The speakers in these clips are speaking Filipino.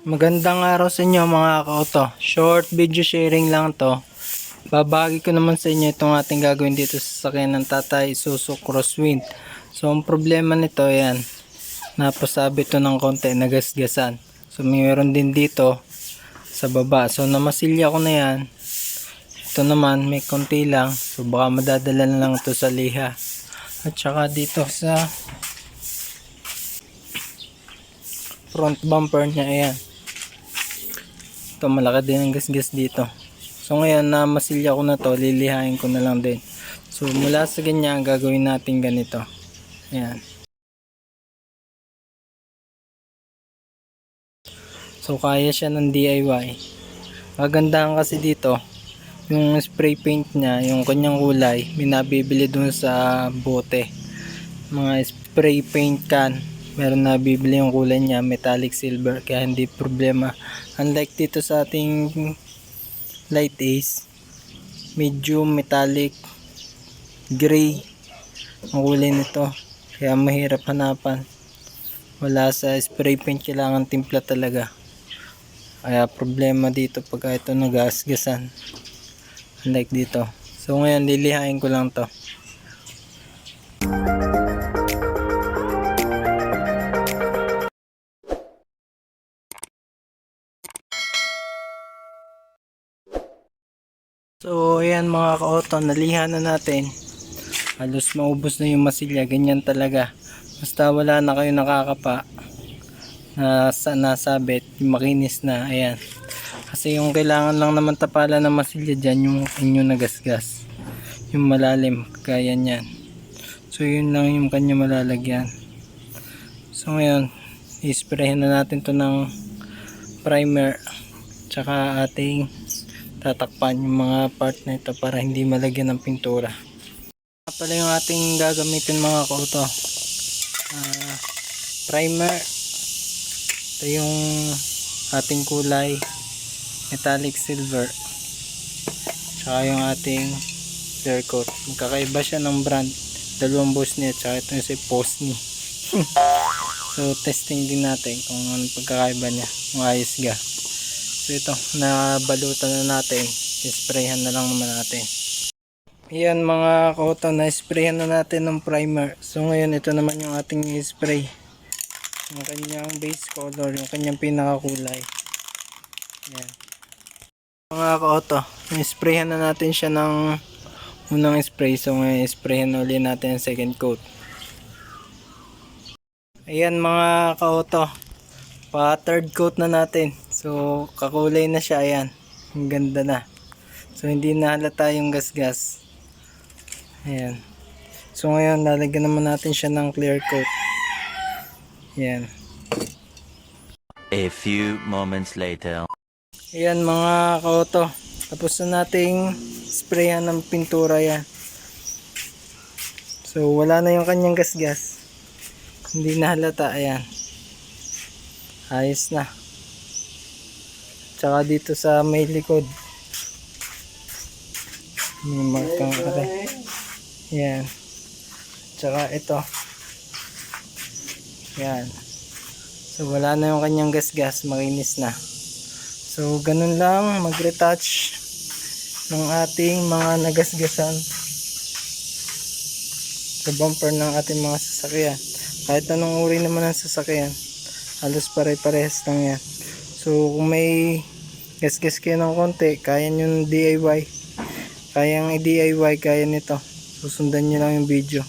Magandang araw sa inyo mga kauto. Short video sharing lang to. Babagi ko naman sa inyo itong ating gagawin dito sa sakyan ng tatay Isuzu Crosswind. So ang problema nito yan. Napasabi to ng konti, nagasgasan. So mayroon din dito sa baba. So namasilya ko na yan. Ito naman may konti lang. So baka madadala na lang to sa liha. At saka dito sa front bumper niya ayan ito malaki din ang gasgas dito. So ngayon na masilya ko na to lilihain ko na lang din. So mula sa ganyan gagawin natin ganito. Ayan. So kaya siya ng DIY kagandahan kasi dito yung spray paint niya yung kanyang kulay may nabibili dun sa bote. Mga spray paint can meron na bibili yung kulay niya metallic silver kaya hindi problema. Unlike dito sa ating light ace medyo metallic gray ang kulay nito. Kaya mahirap hanapan. Wala sa spray paint kailangan timpla talaga. Kaya problema dito pag ito nagasgasan unlike dito. So ngayon lilihain ko lang to So, ayan mga ka-auto, nalihan na natin. Halos maubos na yung masilya, ganyan talaga. Basta wala na kayo nakakapa na sa nasabit, yung makinis na, ayan. Kasi yung kailangan lang naman tapalan ng masilya dyan, yung inyo nagasgas. Yung malalim, kaya niyan. So, yun lang yung kanya malalagyan. So, ngayon, isprayin na natin to ng primer tsaka ating tatakpan yung mga part na ito para hindi malagyan ng pintura. Pala yung ating gagamitin mga kauto. Ah, primer. Ito yung ating kulay metallic silver. Tsaka yung ating clear coat. Magkakaiba siya ng brand. Dalawang Bosnia tsaka ito yung si Posni so testing din natin kung ano pagkakaiba niya. Kung ayos ga So ito, nabalutan na natin. Isprayhan na lang naman natin. Yan mga kauto, na-sprayan na natin ng primer. So ngayon, ito naman yung ating spray. Yung kanyang base color, yung kanyang pinakakulay. Yan. Mga kauto, na-sprayan na natin siya ng unang spray. So ngayon, sprayan na ulit natin ang second coat. Ayan mga kauto, pa third coat na natin. So, kakulay na siya. Ayan. Ang ganda na. So, hindi na halata yung gasgas. Ayan. So, ngayon, lalagyan naman natin siya ng clear coat. Ayan. A few moments later. Ayan mga kauto. Tapos na nating sprayan ng pintura yan. So, wala na yung kanyang gasgas. Hindi na halata. Ayan. Ayos na. Tsaka dito sa may likod. May markang are. Yan. Tsaka ito. Yan. So wala na yung kanyang gasgas. Makinis na. So ganun lang mag-retouch ng ating mga nagasgasan sa bumper ng ating mga sasakyan. Kahit anong uri naman ng sasakyan. Halos pare-parehas lang yan. So kung may gasgas kayo ng konti, kaya nyo ng DIY. Kayang i-DIY, kaya nito. Susundan nyo lang yung video.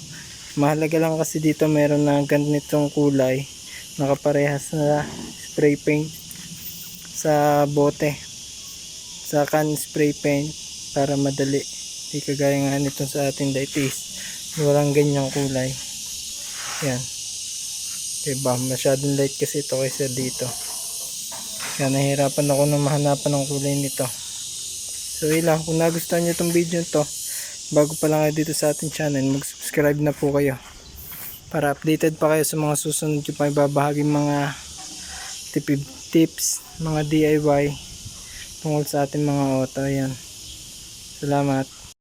Mahalaga lang kasi dito meron na ganitong kulay. Nakaparehas na spray paint sa bote. Sa can spray paint para madali. Hindi kagaya nga nito sa ating diabetes. Walang ganyang kulay. Yan. Diba? Masyadong light kasi ito kaysa dito. Kaya nahirapan ako na mahanapan ng kulay nito. So yun lang, kung nagustuhan nyo itong video to, bago pa lang kayo dito sa ating channel, mag-subscribe na po kayo. Para updated pa kayo sa mga susunod yung paibabahaging mga tips, mga DIY tungkol sa ating mga auto. Yan. Salamat.